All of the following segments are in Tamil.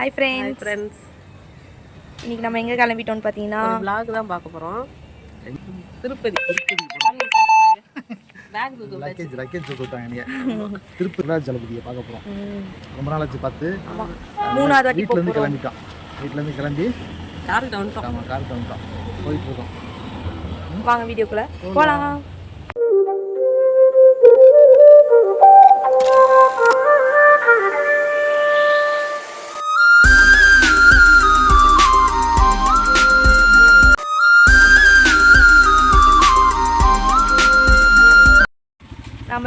ஹாய் ஃப்ரெண்ட்ஸ் ஃப்ரெண்ட்ஸ் இன்னைக்கு நம்ம எங்கே கிளம்பிட்டோம்னு பார்த்தீங்கன்னா ஒரு vlog தான் பார்க்க போகிறோம் திருப்பதி. பேக் தூக்கு லக்கேஜ் லக்கேஜ் கொடுத்தாங்க நீங்கள் திருப்பதி ஜலபதியை பார்க்க போகிறோம் ரொம்ப நாள் ஆச்சு பார்த்து மூணாவது வாட்டி வீட்டிலேருந்து கிளம்பிட்டோம். வீட்டிலேருந்து கிளம்பி காருக்கு வந்துட்டோம் நம்ம காருக்கு வந்துட்டோம் போயிட்டு இருக்கோம். வாங்க வீடியோக்குள்ள. போகலாம்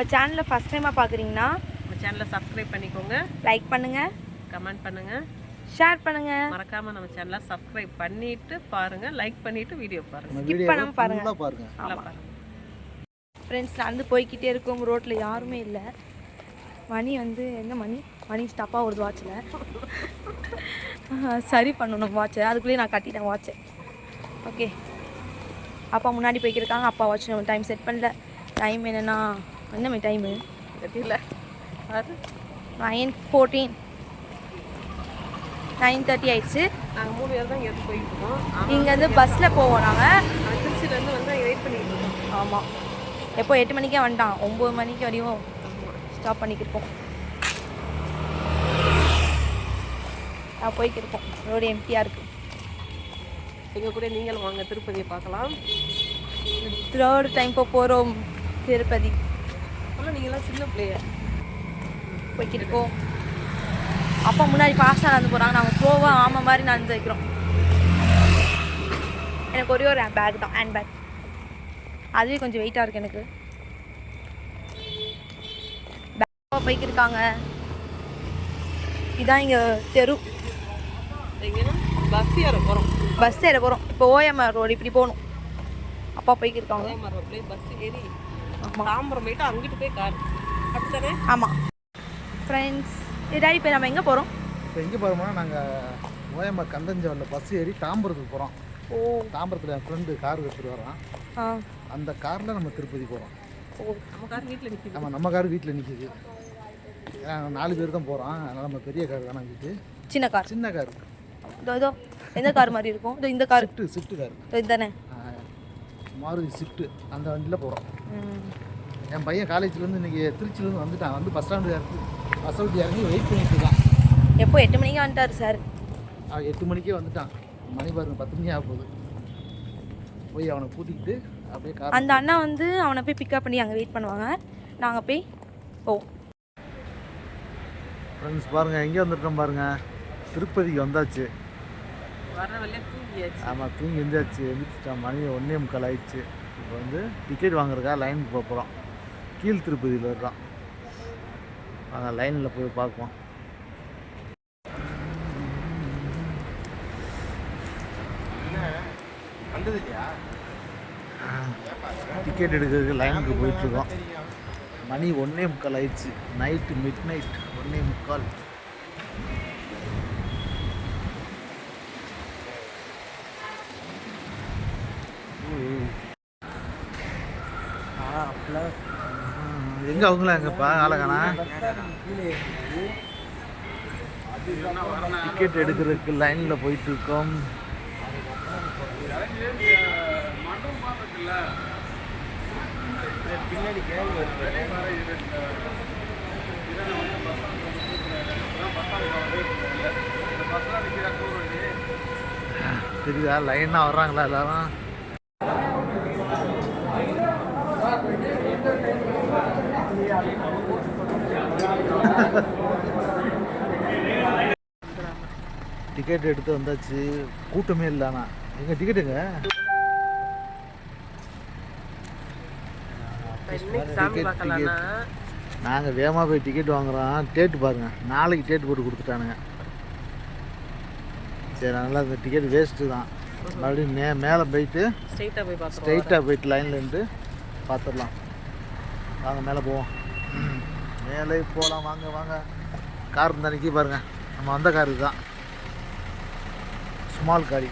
நம்ம சேனலை ஃபஸ்ட் டைமாக பார்க்குறீங்கன்னா நம்ம சேனலை சப்ஸ்கிரைப் பண்ணிக்கோங்க. லைக் பண்ணுங்கள் கமெண்ட் பண்ணுங்கள் ஷேர் பண்ணுங்கள் மறக்காமல் நம்ம சேனலை சப்ஸ்கிரைப் பண்ணிட்டு பாருங்கள் லைக் பண்ணிட்டு வீடியோ பாருங்கள் நம்ம Skip வீடியோ பண்ணாம பாருங்க. பாருங்க. ஃப்ரெண்ட்ஸ் நடந்து போய்க்கிட்டே இருக்கோம் ரோட்டில் யாருமே இல்லை. மணி வந்து என்ன மணி? மணி ஸ்டப்பாக வருது வாட்சில் சரி பண்ணணும் வாட்சை அதுக்குள்ளேயே நான் கட்டிட்டேன் வாட்சை ஓகே அப்பா முன்னாடி போய்க்கிருக்காங்க. அப்பா வாட்ச் டைம் செட் பண்ணல. டைம் என்னென்னா என்ன டைமு தெரியல. அது நைன் ஃபோர்டீன் நைன் தேர்ட்டி ஆயிடுச்சு. நாங்கள் மூணு பேர் தான் இங்கே போயிட்டு இருக்கோம். இங்கேருந்து பஸ்ஸில் போவோம் நாங்கள் திருச்சியிலேருந்து வந்து வெயிட் பண்ணிட்டு இருக்கோம். ஆமாம் எப்போ எட்டு மணிக்கே வந்துட்டான். ஒம்பது மணிக்கு வரையும் ஸ்டாப் பண்ணிக்கிருப்போம் நான் போய்க்கிருப்போம் ரோடு எம்டியாக இருக்குது எங்கள் கூட நீங்களும் வாங்க. திருப்பதியை பார்க்கலாம். தேர்ட் டைம் இப்போ போகிறோம் திருப்பதி. ஆனால் நீங்களாம் சின்ன பிள்ளையர் போய்க்கிருக்கோம் அப்பா முன்னாடி ஃபாஸ்ட்டாக நடந்து போகிறாங்க நாங்கள் ஸ்லோவாக ஆமை மாதிரி நடந்து வைக்கிறோம். எனக்கு ஒரே ஒரு பேக் தான். ஹேண்ட் பேக் அதுவே கொஞ்சம் வெயிட்டாக இருக்குது எனக்கு. பேக் போய்க்கிருக்காங்க இதான் இங்கே தெரு. பஸ் ஏற போகிறோம் பஸ் ஏற போகிறோம் இப்போ ஓஎம்ஆர் ரோடு இப்படி போகணும். அப்பா மாதிரி அப்படியே பஸ் ஏறி தாம்பரம் போயிட்டு அங்கிட்டு போய் கார். அப்படித்தானே? ஆமாம் ஃப்ரெண்ட்ஸ் இதாடி இப்போ நம்ம எங்கே போகிறோம் இப்போ எங்கே போகிறோம்னா நாங்கள் ஓயம்பா கந்தஞ்சவரில் பஸ் ஏறி தாம்பரத்துக்கு போகிறோம் ஓ. தாம்பரத்தில் என் ஃப்ரெண்டு கார் எடுத்துகிட்டு வரான். ஆ. அந்த காரில் நம்ம திருப்பதி போகிறோம் ஓ நம்ம கார் வீட்டில் நிற்கிது நம்ம நம்ம கார் வீட்டில் நிற்கிது ஏன்னா நாலு பேர் தான் போகிறோம் அதனால் நம்ம பெரிய கார் தானே வீட்டு சின்ன கார் சின்ன கார் இதோ இதோ எந்த கார் மாதிரி இருக்கும்? இதோ இந்த கார் ஷிஃப்ட்டு ஷிஃப்ட்டு கார் இதோ இதுதானே மாருதி ஷிஃப்ட்டு அந்த வண்டியில் போகிறோம் என் பையன் காலேஜ்லேருந்து இன்றைக்கி திருச்சியிலேருந்து வந்துட்டான். வந்து பஸ் ஸ்டாண்டு பஸ் விட்டு இறங்கி வெயிட் பண்ணிட்டு இருக்கான். எப்போ? எட்டு மணிக்கு வந்துட்டார் சார் அவன் எட்டு மணிக்கே வந்துட்டான். மணி பாருங்க பத்து மணி ஆக போகுது. போய் அவனை கூட்டிக்கிட்டு அப்படியே கார் அந்த அண்ணா வந்து அவனை போய் பிக்கப் பண்ணி அங்கே வெயிட் பண்ணுவாங்க. நாங்கள் போய் ஓ ஃப்ரெண்ட்ஸ் பாருங்கள் எங்கே வந்திருக்கோம் பாருங்கள் திருப்பதிக்கு வந்தாச்சு. ஆமாம் தூங்கி எந்திரிச்சு எந்திரிச்சிட்டான் மணி ஒன்றே முக்கால் ஆயிடுச்சு. இப்போ வந்து டிக்கெட் வாங்குறதுக்காக லைனுக்கு போக போகிறோம் கீழ் திருப்பதியில் இருக்கான். வாங்க லைனில் போய் பார்ப்போம். டிக்கெட் எடுக்கிறதுக்கு லைனுக்கு போயிட்டுருக்கோம் மணி ஒன்றே முக்கால் ஆயிடுச்சு. நைட்டு மிட் நைட் ஒன்றே முக்கால். எங்கே அவங்களா எங்கப்பா? ஆளகானா டிக்கெட் எடுக்கிறதுக்கு லைனில் போயிட்டு இருக்கோம் தெரியுதா? லைனாக வர்றாங்களா எல்லாரும்? டிக்கெட் எடுத்து வந்தாச்சு. கூட்டமே இல்லைண்ணா எங்க டிக்கெட்டுங்க இன்னைக்கு சாமி Ticket, பார்க்கலாம்னா? நாங்கள் வேகமாக போய் டிக்கெட் வாங்குறோம். டேட்டு பாருங்க. நாளைக்கு டேட் போட்டு கொடுத்துட்டானுங்க. சரி நல்லா இந்த டிக்கெட் வேஸ்ட்டு தான். மறுபடியும் மே மேலே போயிட்டு ஸ்ட்ரைட்டாக போய் ஸ்ட்ரைட்டாக போயிட்டு லைனில் இருந்து பார்த்துடலாம். வாங்க மேலே போவோம். மேலே போகலாம் வாங்க வாங்க. கார் இந்த நிற்கி பாருங்க. நம்ம வந்த கார் தான் ஸ்மால் காரி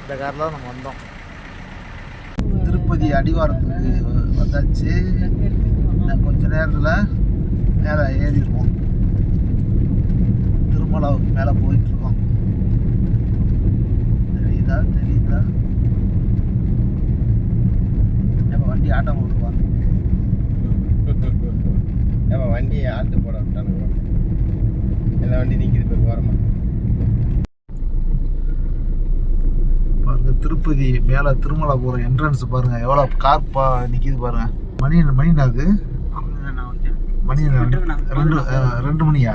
இந்த காரில் தான் நம்ம வந்தோம். திருப்பதி அடிவாரத்துக்கு வந்தாச்சு. இன்னும் கொஞ்ச நேரத்தில் மேலே ஏறிடுவோம். திருமலாவுக்கு மேலே போயிட்டுருக்கோம். தெரியுதா? தெரியுதா? இப்போ வண்டி ஆட்டம் வண்டி நிற்கிது பேர் ஓரமா பாருங்க திருப்பதி மேலே திருமலை போகிற என்ட்ரன்ஸ் பாருங்க எவ்வளோ கார் பா நிற்கிது பாருங்க. மணி மணி அது? மணி? ரெண்டு ரெண்டு மணியா?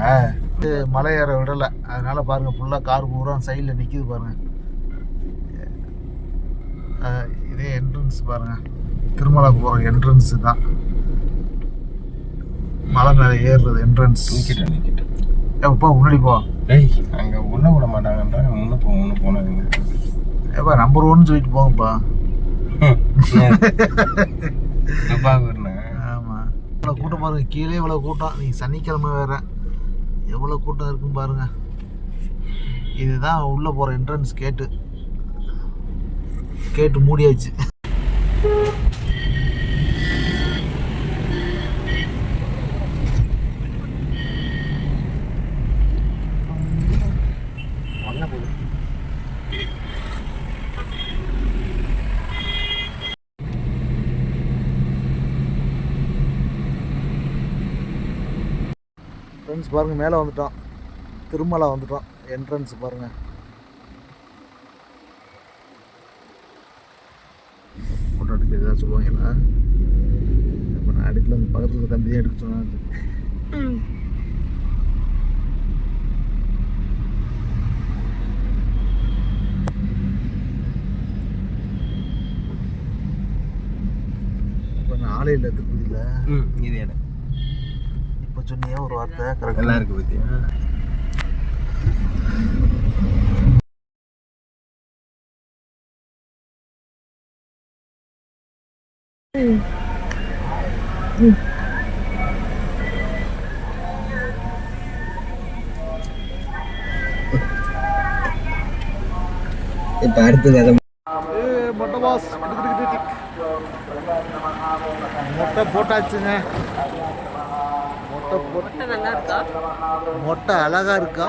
இது மலை ஏற விடலை. அதனால பாருங்க ஃபுல்லாக கார் பூரா சைடில் நிற்கிது பாருங்க. அஹ், இதே என்ட்ரன்ஸ் பாருங்க. திருமலை போகிற என்ட்ரன்ஸ் தான். மலை மேலே ஏறுறது என்ட்ரன்ஸ் நிற்கிட்டேன் நிற்கிட்டேன் எப்பா முன்னாடி போ. டேய் அங்கே உள்ள விட மாட்டாங்கன்றா முன்ன போ முன்ன போனாங்க ஏப்பா நம்பர் ஒன்னு சொல்லிட்டு போங்கப்பா. ஆமாம் இவ்வளோ கூட்டம் பாருங்க கீழே இவ்வளோ கூட்டம். நீ சனிக்கிழமை வேற. எவ்வளோ கூட்டம் இருக்குன்னு பாருங்க. இதுதான் உள்ளே போகிற என்ட்ரன்ஸ் கேட்டு கேட்டு மூடியாச்சு. ஃப்ரெண்ட்ஸ் பாருங்க மேலே வந்துட்டோம் திருமலை வந்துட்டோம் என்ட்ரன்ஸ் பாருங்கள் ஃபோட்டோ எடுக்க ஏதாவது சொல்லுவாங்களா? இப்போ நான் எடுக்கல இந்த பக்கத்தில் இருக்க தம்பி தான் எடுக்க சொன்னாங்க இப்போ நான் ஆளே இல்லை திருப்பதியில் ம் இது இடம். இப்போ சொன்னியே ஒரு வார்த்தை கரெக்டாக நல்லா இருக்கு பத்தியா இப்போ அடுத்தது அதை ஏய், மொட்டை பாஸ் மொட்டை போட்டாச்சுங்க மொட்டை போட்டு நல்லா இருக்கா? மொட்டை அழகா இருக்கா?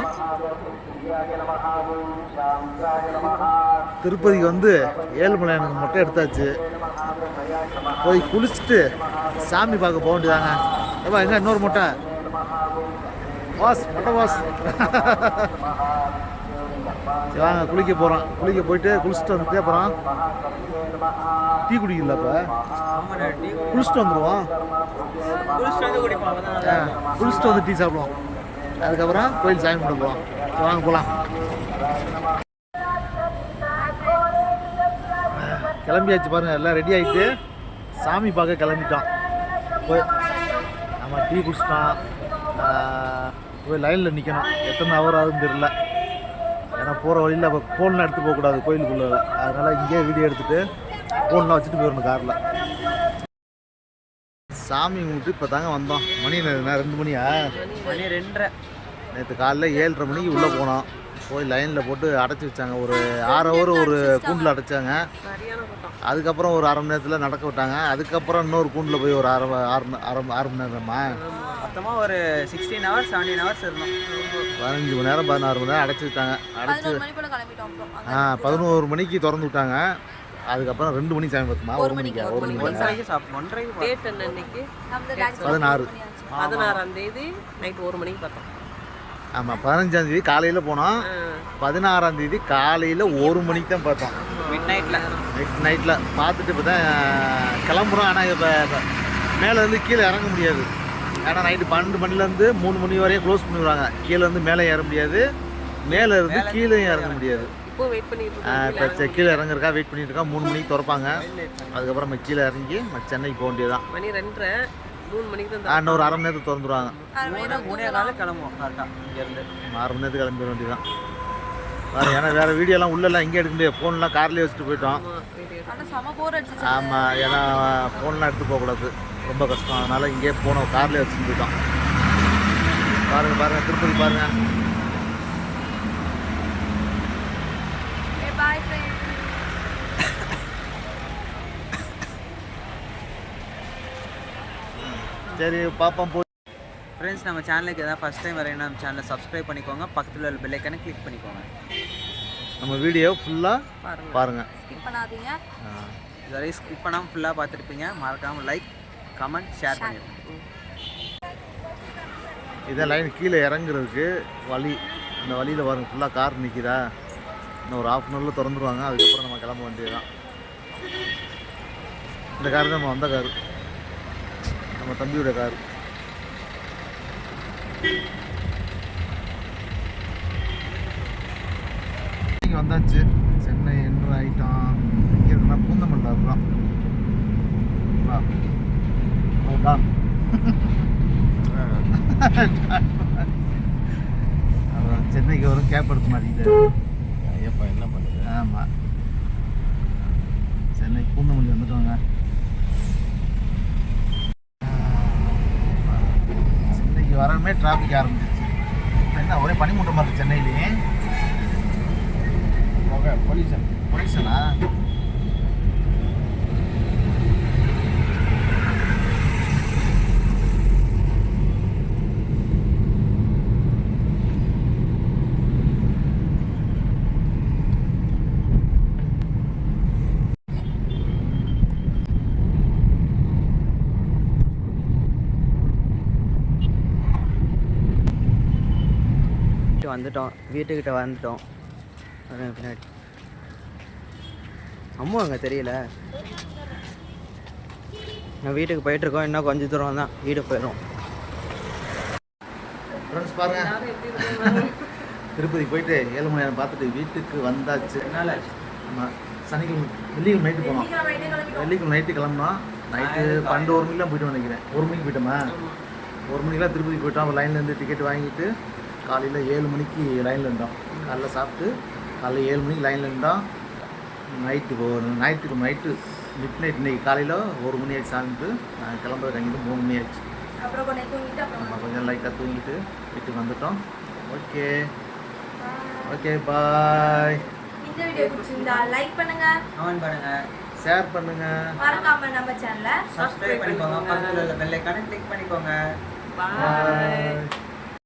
திருப்பதிக்கு வந்து ஏழுமலை எனக்கு மொட்டை எடுத்தாச்சு. போய் குளிச்சுட்டு சாமி பார்க்க போக வேண்டியதாங்க ஏப்பா எங்க இன்னொரு மொட்டை? வாஸ் மொட்டை வாஸ். சரி வாங்க குளிக்க போகிறோம் குளிக்க போயிட்டு குளிச்சுட்டு வந்துட்டு அப்புறம் டீ குடிக்கல இப்போ குளிச்சுட்டு வந்துடுவோம் ஆ, குளிச்சுட்டு வந்து டீ சாப்பிடுவோம். அதுக்கப்புறம் கோயில் சாமி கும்பிட போவோம் சரி, வாங்க போகலாம் கிளம்பியாச்சு பாருங்கள் எல்லாம் ரெடி ஆகிட்டு சாமி பார்க்க கிளம்பிட்டோம். போய் நம்ம டீ குடிச்சிட்டோம். போய் லைனில் நிற்கணும் எத்தனை ஹவர் ஆகுதுன்னு தெரியல. ஏன்னா போகிற வழியில் அப்போ ஃபோன்லாம் எடுத்து போகக்கூடாது கோயிலுக்குள்ளே. அதனால் இங்கேயே வீடியோ எடுத்துகிட்டு ஃபோன்லாம் வச்சுட்டு போயிடணும் காரில் சாமி கும்பிட்டு இப்போ தாங்க வந்தோம். மணி என்ன ரெண்டு மணியா? மணி ரெண்டரை. நேற்று காலைல ஏழரை மணிக்கு உள்ளே போனோம். போய் லைனில் போட்டு அடைச்சி வச்சாங்க. ஒரு ஆறு ஹவர் ஒரு கூண்டில் அடைச்சாங்க. அதுக்கப்புறம் ஒரு அரை மணி நேரத்தில் நடக்க விட்டாங்க. அதுக்கப்புறம் இன்னொரு கூண்டில் போய் ஒரு அரை ஆறு ம- ஆறு மணி நேரமா? மொத்தமாக ஒரு சிக்ஸ்டீன் ஹவர்ஸ் செவன்டீன் ஹவர்ஸ் இருந்தோம். பதினஞ்சு மணி நேரம் பதினாறு மணி நேரம் அடைச்சி விட்டாங்க. அடைச்சி ஆ பதினோரு மணிக்கு திறந்து விட்டாங்க. அதுக்கப்புறம் ரெண்டு மணிக்கு சாமி பார்த்துமா ஒரு மணிக்கா ஒரு மணிக்கு. ஒன்றரைக்கு சாப்பிடும் ஒன்றரைக்கு போ- டேட் என்ன இன்னைக்கு? பதினாறு. பதினாறாம் தேதி நைட் ஒரு மணிக்கு பார்த்தோம். ஆமாம் பதினஞ்சாம் தேதி காலையில் போனோம். பதினாறாம் தேதி காலையில் ஒரு மணிக்கு தான் பார்த்தோம். மிட் நைட்டில் நைட் நைட்டில் பார்த்துட்டு இப்போ தான் கிளம்புறோம். ஆனால் இப்போ மேலே இருந்து கீழே இறங்க முடியாது. ஏன்னா நைட்டு பன்னெண்டு மணிலேருந்து மூணு மணி வரையும் க்ளோஸ் பண்ணிடுவாங்க. கீழே இருந்து மேலே ஏற முடியாது. மேலே இருந்து கீழே இறங்க முடியாது. இப்போ கீழே இறங்குறக்கா வெயிட் பண்ணிட்டு இருக்கோம். மூணு மணிக்கு திறப்பாங்க. அதுக்கப்புறம் நம்ம கீழே இறங்கி நம்ம சென்னைக்கு போக வேண்டியதுதான். மணி ரெண்டரை மூணு மணிக்கு தான் ஆ, இன்னும் ஒரு அரை மணி நேரத்துக்கு திறந்துருவாங்க. கிளம்புவோம் கரெக்டாக இங்கேருந்து. அரை மணி நேரத்துக்கு கிளம்பிட வேண்டியதுதான். வேறு ஏன்னா வேறு வீடியோலாம் உள்ளெல்லாம் இங்கே எடுக்க முடியாது. ஃபோன்லாம் கார்லேயே வச்சுட்டு போயிட்டோம். ஆமாம் ஏன்னா ஃபோன்லாம் எடுத்து போகக்கூடாது. ரொம்ப கஷ்டம். அதனால் இங்கேயே போனோம். கார்லேயே வச்சுட்டு போயிட்டோம். பாருங்க பாருங்க திருப்பதி பாருங்க. பாய் ஃப்ரெண்ட் சரி பாப்போம் போய் ஃப்ரெண்ட்ஸ் நம்ம சேனலுக்கு எதாவது ஃபஸ்ட் டைம் வரையினா நம்ம சேனலை சப்ஸ்கிரைப் பண்ணிக்கோங்க. பக்கத்தில் உள்ள பெல் ஐக்கனை கிளிக் பண்ணிக்கோங்க. நம்ம வீடியோ ஃபுல்லாக பாருங்க. பாருங்கள் ஸ்கிப் பண்ணாதீங்க. இதுவரையும் ஸ்கிப் பண்ணாமல் ஃபுல்லாக பார்த்துருப்பீங்க. மறக்காமல் லைக் கமெண்ட் ஷேர் பண்ணிடுங்க இதான் லைன் கீழே இறங்குறதுக்கு வழி இந்த வழியில் வரும் ஃபுல்லாக கார் நிற்கிதா இன்னும் ஒரு ஆஃப் அன் ஹவரில் திறந்துருவாங்க அதுக்கப்புறம் நம்ம கிளம்ப வேண்டியது தான் இந்த கார் தான் நம்ம வந்த கார் நம்ம தம்பியோட கார் இங்கே வந்தாச்சு. சென்னை என்று ஆகிட்டோம் இங்கே இருக்குன்னா பூந்தமல்லில் இருக்கிறோம் வா வா அதான் சென்னைக்கு வரும் கேப் எடுக்க மாட்டேங்குது. ஐயப்பா என்ன பண்ணுறது ஆமாம் சென்னை பூந்தமல்லி வந்துட்டோங்க. சென்னைக்கு வரமே டிராஃபிக் ஆரம்பிச்சிச்சு இப்ப என்ன ஒரே பனிமூட்டமாக இருக்குது சென்னையிலேயே? பொலியூஷன் பொலியூஷனா வந்துட்டோம். வீட்டுக்கிட்ட வந்துட்டோம். பின்னாடி. அம்மா அங்கே தெரியல. நான் வீட்டுக்கு போயிட்டுருக்கோம். இன்னும் கொஞ்சம் தூரம் தான். வீடு போயிடும். ஃப்ரெண்ட்ஸ் பாருங்க. திருப்பதி போயிட்டு ஏழு மணி நேரம் பார்த்துட்டு வீட்டுக்கு வந்தாச்சு. என்னால்? சனிக்கிழமை வெள்ளிக்கிழமை நைட்டு போனோம். வெள்ளிக்கிழமை நைட்டு கிளம்புனோம். நைட்டு பன்னெண்டு ஒரு மணிக்கெலாம் போயிட்டு நினைக்கிறேன் ஒரு மணிக்கு போயிட்டோமா? ஒரு மணிக்கெலாம் திருப்பதி போயிட்டோம். லைன்லேருந்து டிக்கெட் வாங்கிட்டு காலையில் ஏழு மணிக்கு லைனில் இருந்தோம் காலைல சாப்பிட்டு காலைல ஏழு மணிக்கு லைனில் இருந்தோம் நைட்டு நைட்டுக்கு நைட்டு மிட் நைட் இன்னைக்கு காலையில் ஒரு மணி ஆச்சு சாப்பிட்டு நாங்கள் கிளம்புறது அங்கிட்டு மூணு மணி ஆச்சு அப்புறம் கொஞ்சம் லைட்டாக தூங்கிட்டு வீட்டுக்கு வந்துட்டோம். ஓகே ஓகே பாய் இந்த வீடியோ பிடிச்சிருந்தா லைக் பண்ணுங்க. கமெண்ட் ஷேர் பண்ணுங்கள் மறக்காம நம்ம சேனலை சப்ஸ்கிரைப் பண்ணிக்கோங்க. பக்கத்தில் உள்ள பெல் ஐக்கானை கிளிக் பண்ணிக்கோங்க. பாய் Bye.